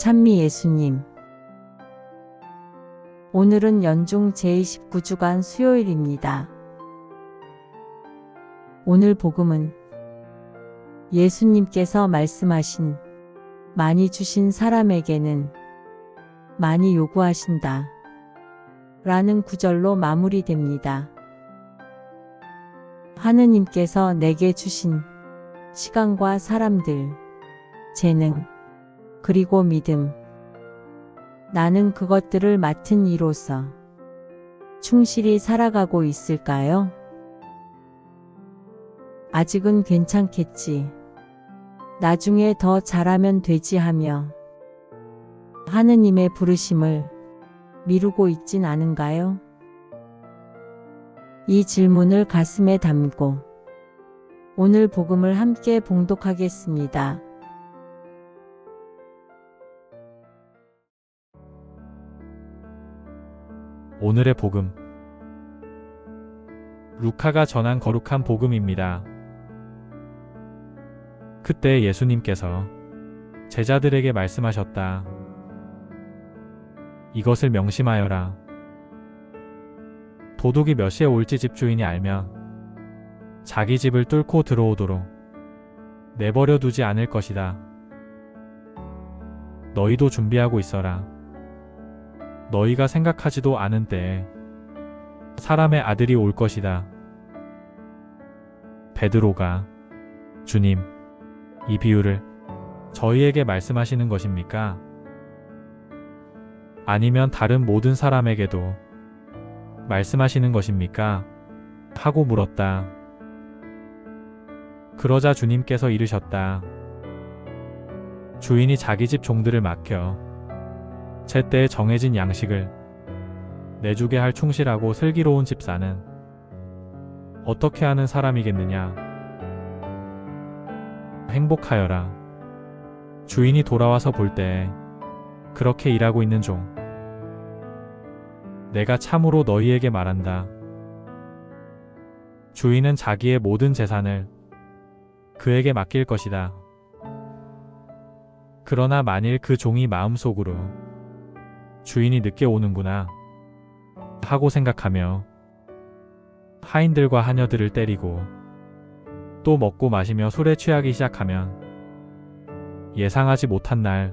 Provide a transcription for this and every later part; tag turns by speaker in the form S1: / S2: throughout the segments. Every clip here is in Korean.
S1: 찬미 예수님. 오늘은 연중 제29주간 수요일입니다. 오늘 복음은 예수님께서 말씀하신 많이 주신 사람에게는 많이 요구하신다. 라는 구절로 마무리됩니다. 하느님께서 내게 주신 시간과 사람들, 재능, 그리고 믿음. 나는 그것들을 맡은 이로서 충실히 살아가고 있을까요? 아직은 괜찮겠지. 나중에 더 잘하면 되지 하며 하느님의 부르심을 미루고 있진 않은가요? 이 질문을 가슴에 담고 오늘 복음을 함께 봉독하겠습니다.
S2: 오늘의 복음. 루카가 전한 거룩한 복음입니다. 그때 예수님께서 제자들에게 말씀하셨다. 이것을 명심하여라. 도둑이 몇 시에 올지 집주인이 알면 자기 집을 뚫고 들어오도록 내버려 두지 않을 것이다. 너희도 준비하고 있어라. 너희가 생각하지도 않은 때에 사람의 아들이 올 것이다. 베드로가 주님, 이 비유를 저희에게 말씀하시는 것입니까? 아니면 다른 모든 사람에게도 말씀하시는 것입니까? 하고 물었다. 그러자 주님께서 이르셨다. 주인이 자기 집 종들을 맡겨 제때에 정해진 양식을 내주게 할 충실하고 슬기로운 집사는 어떻게 하는 사람이겠느냐? 행복하여라. 주인이 돌아와서 볼때 그렇게 일하고 있는 종. 내가 참으로 너희에게 말한다. 주인은 자기의 모든 재산을 그에게 맡길 것이다. 그러나 만일 그 종이 마음속으로 주인이 늦게 오는구나 하고 생각하며 하인들과 하녀들을 때리고 또 먹고 마시며 술에 취하기 시작하면 예상하지 못한 날,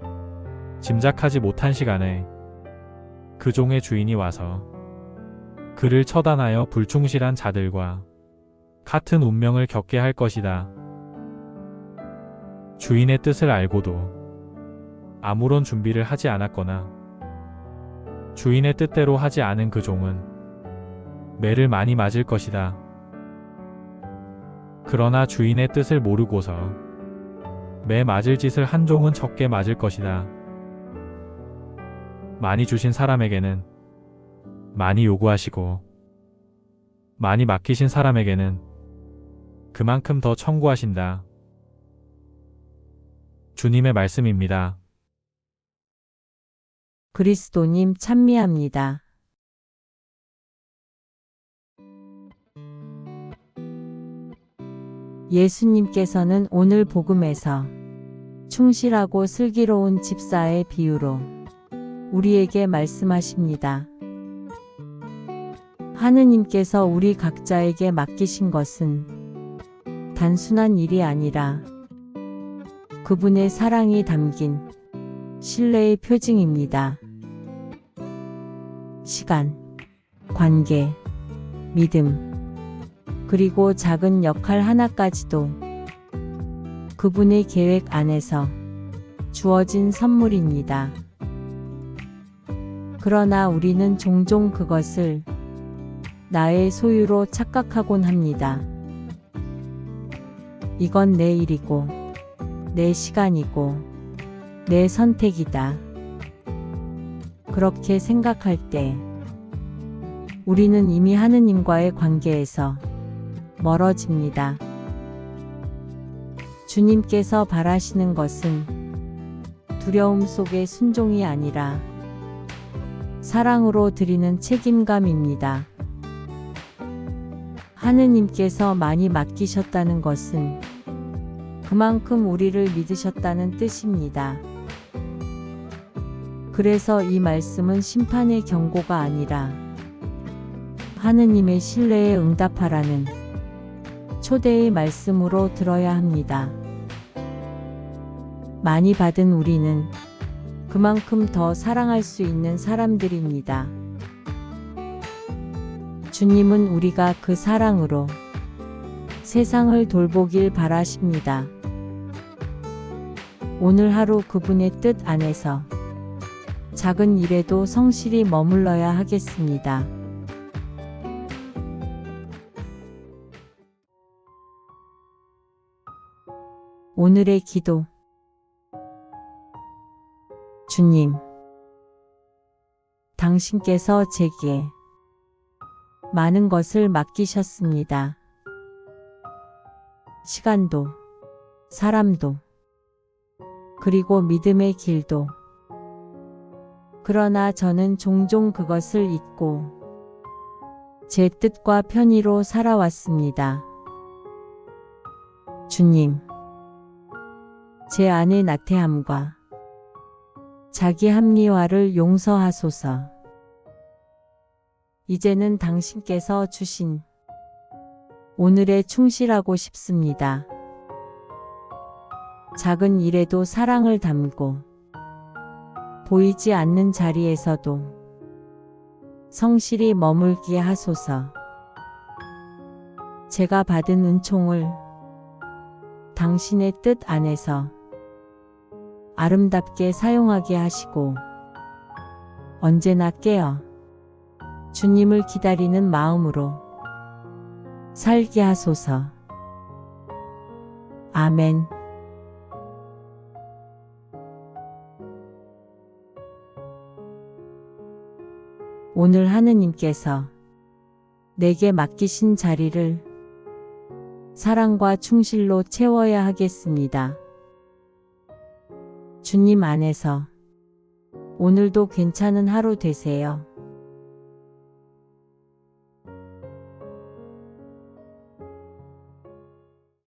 S2: 짐작하지 못한 시간에 그 종의 주인이 와서 그를 처단하여 불충실한 자들과 같은 운명을 겪게 할 것이다. 주인의 뜻을 알고도 아무런 준비를 하지 않았거나 주인의 뜻대로 하지 않은 그 종은 매를 많이 맞을 것이다. 그러나 주인의 뜻을 모르고서 매 맞을 짓을 한 종은 적게 맞을 것이다. 많이 주신 사람에게는 많이 요구하시고 많이 맡기신 사람에게는 그만큼 더 청구하신다. 주님의 말씀입니다.
S1: 그리스도님 찬미합니다. 예수님께서는 오늘 복음에서 충실하고 슬기로운 집사의 비유로 우리에게 말씀하십니다. 하느님께서 우리 각자에게 맡기신 것은 단순한 일이 아니라 그분의 사랑이 담긴 신뢰의 표징입니다. 시간, 관계, 믿음, 그리고 작은 역할 하나까지도 그분의 계획 안에서 주어진 선물입니다. 그러나 우리는 종종 그것을 나의 소유로 착각하곤 합니다. 이건 내 일이고, 내 시간이고, 내 선택이다. 그렇게 생각할 때 우리는 이미 하느님과의 관계에서 멀어집니다. 주님께서 바라시는 것은 두려움 속의 순종이 아니라 사랑으로 드리는 책임감입니다. 하느님께서 많이 맡기셨다는 것은 그만큼 우리를 믿으셨다는 뜻입니다. 그래서 이 말씀은 심판의 경고가 아니라 하느님의 신뢰에 응답하라는 초대의 말씀으로 들어야 합니다. 많이 받은 우리는 그만큼 더 사랑할 수 있는 사람들입니다. 주님은 우리가 그 사랑으로 세상을 돌보길 바라십니다. 오늘 하루 그분의 뜻 안에서 작은 일에도 성실히 머물러야 하겠습니다. 오늘의 기도 주님, 당신께서 제게 많은 것을 맡기셨습니다. 시간도, 사람도, 그리고 믿음의 길도. 그러나 저는 종종 그것을 잊고 제 뜻과 편의로 살아왔습니다. 주님, 제 안의 나태함과 자기 합리화를 용서하소서. 이제는 당신께서 주신 오늘에 충실하고 싶습니다. 작은 일에도 사랑을 담고 보이지 않는 자리에서도 성실히 머물게 하소서. 제가 받은 은총을 당신의 뜻 안에서 아름답게 사용하게 하시고 언제나 깨어 주님을 기다리는 마음으로 살게 하소서. 아멘. 오늘 하느님께서 내게 맡기신 자리를 사랑과 충실로 채워야 하겠습니다. 주님 안에서 오늘도 괜찮은 하루 되세요.